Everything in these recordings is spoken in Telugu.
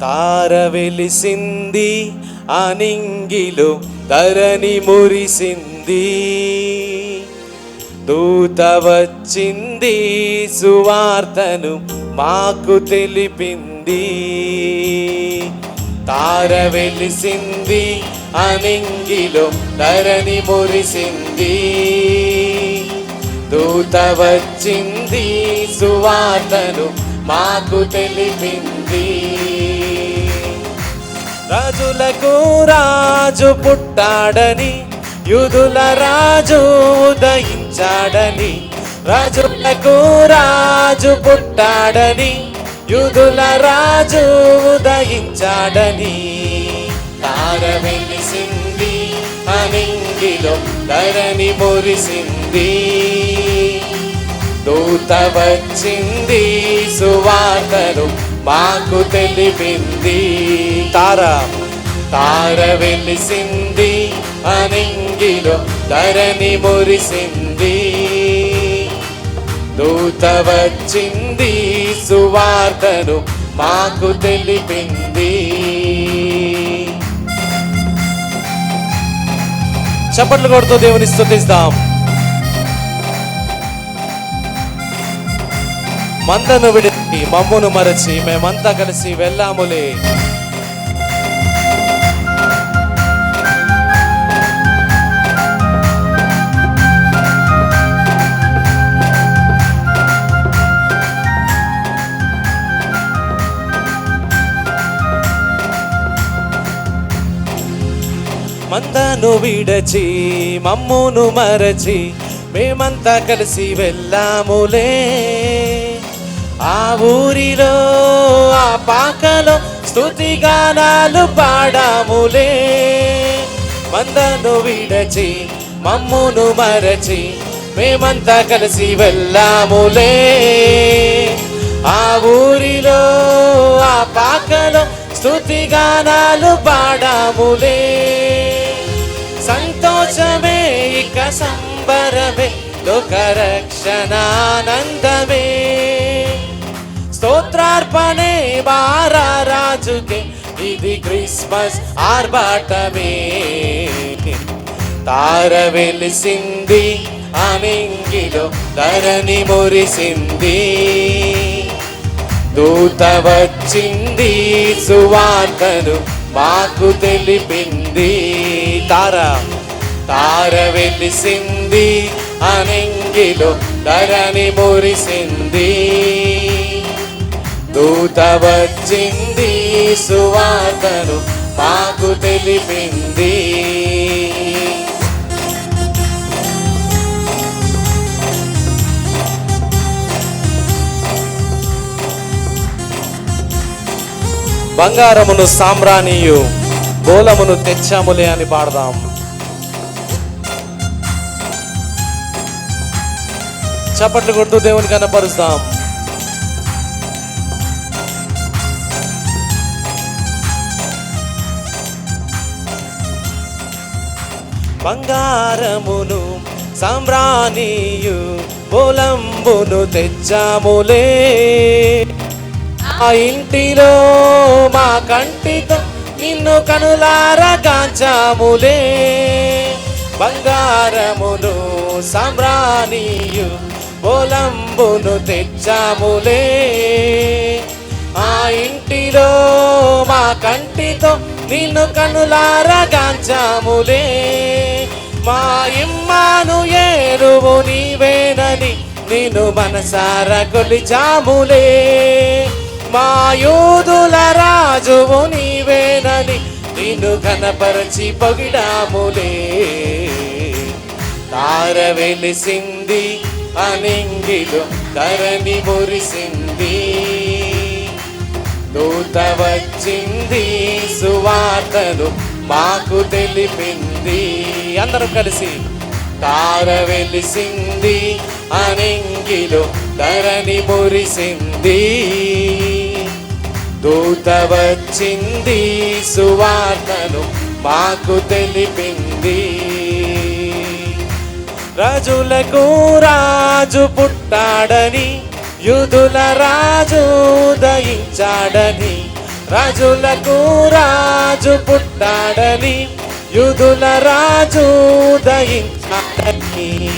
తార వెలిసింది అనింగిలో ధరణి మురిసింది. దూత వచ్చింది సువార్తను మాకు తెలిపింది. తార వెలిసింది అనింగిలో ధరణి మురిసింది. దూత వచ్చింది సువార్తను మాకు తెలిపింది. రాజులకు రాజు పుట్టాడని యూదుల రాజు ఉదయించాడని రాజులకు రాజు పుట్టాడని యుదుల రాజు ఉదయించాడని. తార వెలిసింది అనింగిలో ధరణి మురిసింది. దూత వచ్చింది మాకు తెలిపింది తార తార వెలిసింది అనింగిలో ధరణి మురిసింది. దూత వచ్చింది సువార్తను మాకు తెలిపింది. చప్పట్లు కొడుతూ దేవుని స్థుతిస్తాం. మందను విడిచి మమ్మును మరచి మేమంతా కలిసి వెళ్ళాములే. మందను విడచి మమ్మును మరచి మేమంతా కలిసి వెళ్ళాములే. ఆ ఊరిలో ఆ పాకలో స్థుతి గానాలు పాడాములే. మందను విడచి మమ్మును మరచి మేమంతా కలిసి వెళ్ళాములే. ఆ ఊరిలో ఆ పాకలో స్థుతి గానాలు పాడాములే. సంతోషమే ఇక సంబరమే లోకరక్షణానందమే రక్షణానందమే బారా రాజుకే ఇది క్రిస్మస్ ఆర్భాటమే. తార వెలిసింది అనింగిలో ధరణి మురిసింది. దూత వచ్చింది సువార్తను మాకు తెలిపింది. తార తార వెలిసింది అనింగిలో ధరణి మురిసింది. దూత వచ్చింది సువార్తను మాకు తెలిపింది. బంగారమును సామ్రాణియు బోలమును తెచ్చాములే అని పాడదాం. చప్పట్లు కొడుతూ దేవుని కనపరుస్తాం. బంగారమును సామ్రాణియు పొలంబును తెచ్చాములే. ఆ ఇంటిలో మా కంటితో నిన్ను కనులారగాంచాములే బంగారమును సామ్రాణియు పొలంబును తెచ్చాములే. ఆ ఇంటిలో మా కంటితో నిన్ను కనులారగాంచాములే మా ఇమ్మాను ఏరువు నీవేనని నిన్ను మనసార కొలిచాములే మా యూదుల రాజువు నీవేనని నిన్ను కనపరచి పొగిడాములే. తార వెలిసింది అనింగిలో ధరణి మురిసింది. దూత వచ్చింది సువార్తను మాకు తెలిపింది. అందరూ కలిసి. తార వెలిసింది అనింగిలో ధరణి మురిసింది. దూత వచ్చింది సువార్తను మాకు తెలిపింది. రాజులకు రాజు పుట్టాడని యుధుల రాజు ఉదయించాడని రాజులకు రాజు పుట్టాడని యుధుల రాజు దయించాడని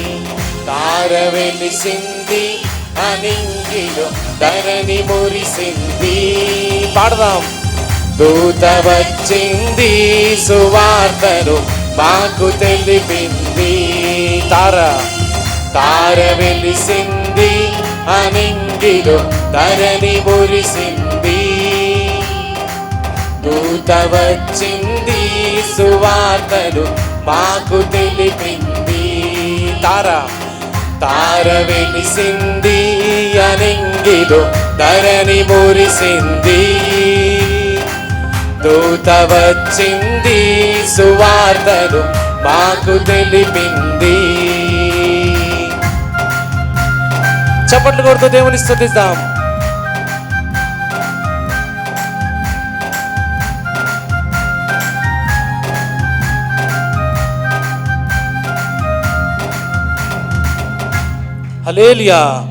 తార వెలిసింది అనింగిలో ధరణి మురిసింది. పాడదాం. దూత వచ్చింది సువార్తను మాకు తెలిపింది. తార. తార వెలిసింది అనింగిలో ధరణి మురిసింది. దూత వచ్చింది సువార్తను మాకు తెలిపింది. తార తార వెలిసింది అనింగిలో ధరణి మురిసింది. దూత వచ్చింది సువార్తను మాకు తెలిపింది. చప్పట్లు కొడుతూ దేవుని స్థుతిస్తాం Hallelujah.